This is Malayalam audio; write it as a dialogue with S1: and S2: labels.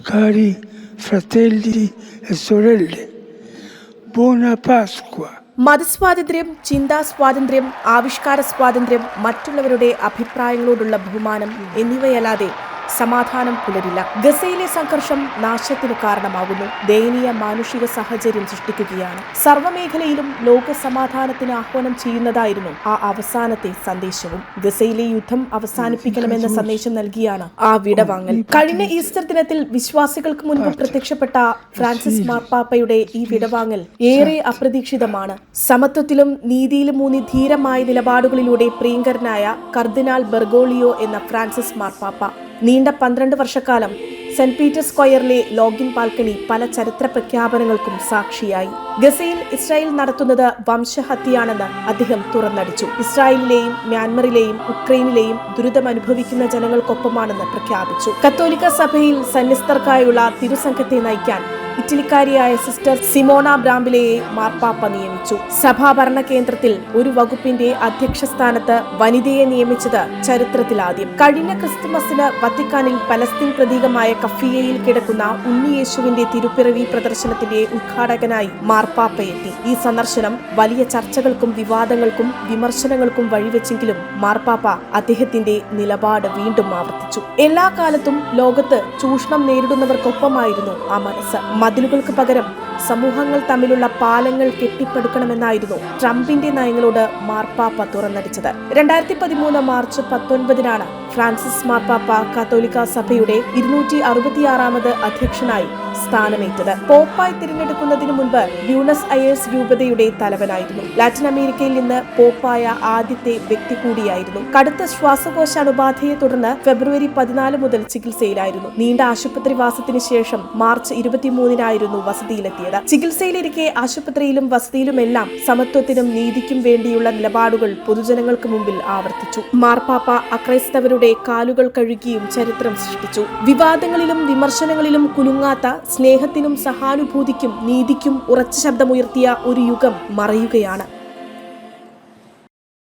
S1: cari fratelli e sorelle, buona Pasqua.
S2: മതസ്വാതന്ത്ര്യം ചിന്താ സ്വാതന്ത്ര്യം ആവിഷ്കാര സ്വാതന്ത്ര്യം മറ്റുള്ളവരുടെ അഭിപ്രായങ്ങളോടുള്ള ബഹുമാനം എന്നിവയല്ലാതെ സമാധാനം പുലരില്ല. ഗസയിലെ സംഘർഷം നാശത്തിന് കാരണമാകുന്നു. ദയനീയ മാനുഷിക സാഹചര്യം സൃഷ്ടിക്കുകയാണ്. സർവമേഖലയിലും ലോക സമാധാനത്തിന് ആഹ്വാനം ചെയ്യുന്നതായിരുന്നു ആ അവസാനത്തെ സന്ദേശവും. ഗസയിലെ യുദ്ധം അവസാനിപ്പിക്കണമെന്ന സന്ദേശം നൽകിയാണ് ആ വിടവാങ്ങൽ. കഴിഞ്ഞ ഈസ്റ്റർ ദിനത്തിൽ വിശ്വാസികൾക്ക് മുൻപ് പ്രത്യക്ഷപ്പെട്ട ഫ്രാൻസിസ് മാർപ്പാപ്പയുടെ ഈ വിടവാങ്ങൽ ഏറെ അപ്രതീക്ഷിതമാണ്. സമത്വത്തിലും നീതിയിലും ഊന്നി ധീരമായ നിലപാടുകളിലൂടെ പ്രിയങ്കരനായ കർദിനാൽ ബെർഗോളിയോ എന്ന ഫ്രാൻസിസ് മാർപ്പാപ്പ നീണ്ട പന്ത്രണ്ട് വർഷക്കാലം സെന്റ് പീറ്റേഴ്സ് സ്ക്വയറിലെ ലോഗിൻ ബാൽക്കണി പല ചരിത്ര പ്രഖ്യാപനങ്ങൾക്കും സാക്ഷിയായി. ഗസയിൽ ഇസ്രായേൽ നടത്തുന്നത് വംശഹത്യയാണെന്ന് അദ്ദേഹം തുറന്നടിച്ചു. ഇസ്രായേലിലെയും മ്യാൻമറിലെയും ഉക്രൈനിലെയും ദുരിതം അനുഭവിക്കുന്ന ജനങ്ങൾക്കൊപ്പമാണെന്ന് പ്രഖ്യാപിച്ചു. കത്തോലിക്ക സഭയിൽ സന്യസ്തർക്കായുള്ള തിരുസംഘത്തെ നയിക്കാൻ ഇറ്റലിക്കാരിയായ സിസ്റ്റർ സിമോണ ബ്രാംബിലയെ മാർപ്പാപ്പ നിയമിച്ചു. സഭാഭരണ കേന്ദ്രത്തിൽ ഒരു വകുപ്പിന്റെ അധ്യക്ഷ സ്ഥാനത്ത് വനിതയെ നിയമിച്ചത് ചരിത്രത്തിലാദ്യം. കഴിഞ്ഞ ക്രിസ്തുമസിന് വത്തിക്കാനിൽ പലസ്തീൻ പ്രതീകമായ കഫിയയിൽ കിടക്കുന്ന ഉണ്ണിയേശുവിന്റെ തിരുപ്പിറവി പ്രദർശനത്തിന്റെ ഉദ്ഘാടകനായി മാർപ്പാപ്പ എത്തി. ഈ സന്ദർശനം വലിയ ചർച്ചകൾക്കും വിവാദങ്ങൾക്കും വിമർശനങ്ങൾക്കും വഴിവെച്ചെങ്കിലും മാർപ്പാപ്പ അദ്ദേഹത്തിന്റെ നിലപാട് വീണ്ടും ആവർത്തിച്ചു. എല്ലാ കാലത്തും ലോകത്ത് ചൂഷണം നേരിടുന്നവർക്കൊപ്പമായിരുന്നു ആ മനസ്സ്. മതിലുകൾക്ക് പകരം സമൂഹങ്ങൾ തമ്മിലുള്ള പാലങ്ങൾ കെട്ടിപ്പടുക്കണമെന്നായിരുന്നു ട്രംപിന്റെ നയങ്ങളോട് മാർപ്പാപ്പ തുറന്നടിച്ചത്. രണ്ടായിരത്തി പതിമൂന്ന് മാർച്ച് പത്തൊൻപതിനാണ് ഫ്രാൻസിസ് മാർപ്പാപ്പ കത്തോലിക്ക സഭയുടെ ഇരുന്നൂറ്റി അറുപത്തിയാറാമത് അധ്യക്ഷനായി സ്ഥാനമേറ്റത്. പോപ്പായി തിരഞ്ഞെടുക്കുന്നതിന് മുൻപ് ബ്യൂണസ് അയേഴ്സ് രൂപതയുടെ തലവനായിരുന്നു. ലാറ്റിൻ അമേരിക്കയിൽ നിന്ന് പോപ്പായ ആദ്യത്തെ വ്യക്തി കൂടിയായിരുന്നു. കടുത്ത ശ്വാസകോശ അണുബാധയെ തുടർന്ന് ഫെബ്രുവരി പതിനാല് മുതൽ ചികിത്സയിലായിരുന്നു. നീണ്ട ആശുപത്രിവാസത്തിന് ശേഷം മാർച്ച് ഇരുപത്തിമൂന്നിനായിരുന്നു വസതിയിലെത്തിയത്. ചികിത്സയിലിരിക്കെ ആശുപത്രിയിലും വസതിയിലുമെല്ലാം സമത്വത്തിനും നീതിക്കും വേണ്ടിയുള്ള നിലപാടുകൾ പൊതുജനങ്ങൾക്ക് മുമ്പിൽ ആവർത്തിച്ചു. മാർപ്പാപ്പ അക്രൈസ്തവരുടെ കാലുകൾ കഴുകിയും ചരിത്രം സൃഷ്ടിച്ചു. വിവാദങ്ങളിലും വിമർശനങ്ങളിലും കുലുങ്ങാത്ത സ്നേഹത്തിനും സഹാനുഭൂതിക്കും നീതിക്കും ഉറച്ച ശബ്ദമുയർത്തിയ ഒരു യുഗം മറയുകയാണ്.